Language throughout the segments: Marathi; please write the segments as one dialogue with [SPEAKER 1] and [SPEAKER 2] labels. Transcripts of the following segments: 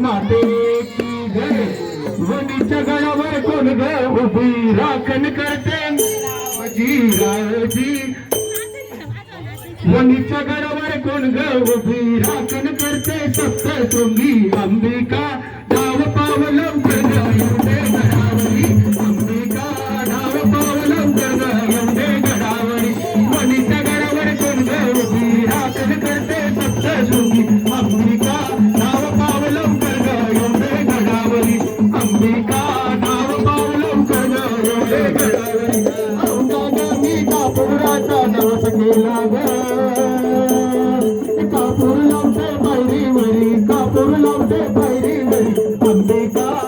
[SPEAKER 1] माते की जय वनीच्या गळावर कोण ग उभी? राखण करते जीराजी वनीच्या कोण ग उभी राखण करते अंबिका.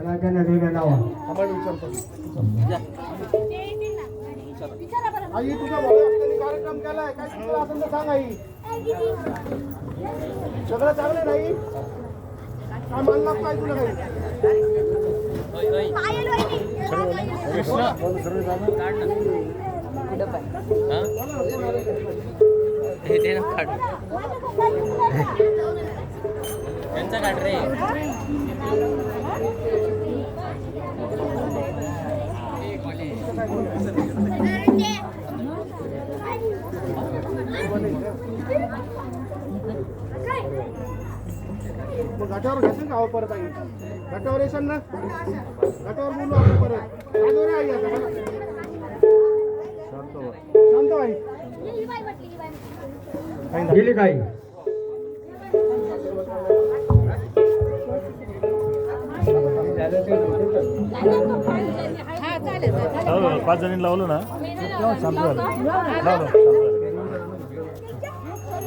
[SPEAKER 1] त्याला काय नदी नावा
[SPEAKER 2] आई तुझ्या वडिलांनी कार्यक्रम केलाय काय शिकलं असेल तर सांग आई सगळं चांगलं नाही काय मानलं काय तुला काही
[SPEAKER 3] हे? ते ना काढ त्यांचा काढ रे.
[SPEAKER 2] मग घाटावर घेशील का? परत आई. घाटावर येशील ना? घाटावर बोलू आपण परत. चालू रे आई आता. शांत आई?
[SPEAKER 1] गेली काही
[SPEAKER 4] पाच जणी लावलं ना?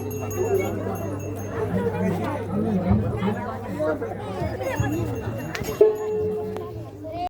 [SPEAKER 4] Thank you.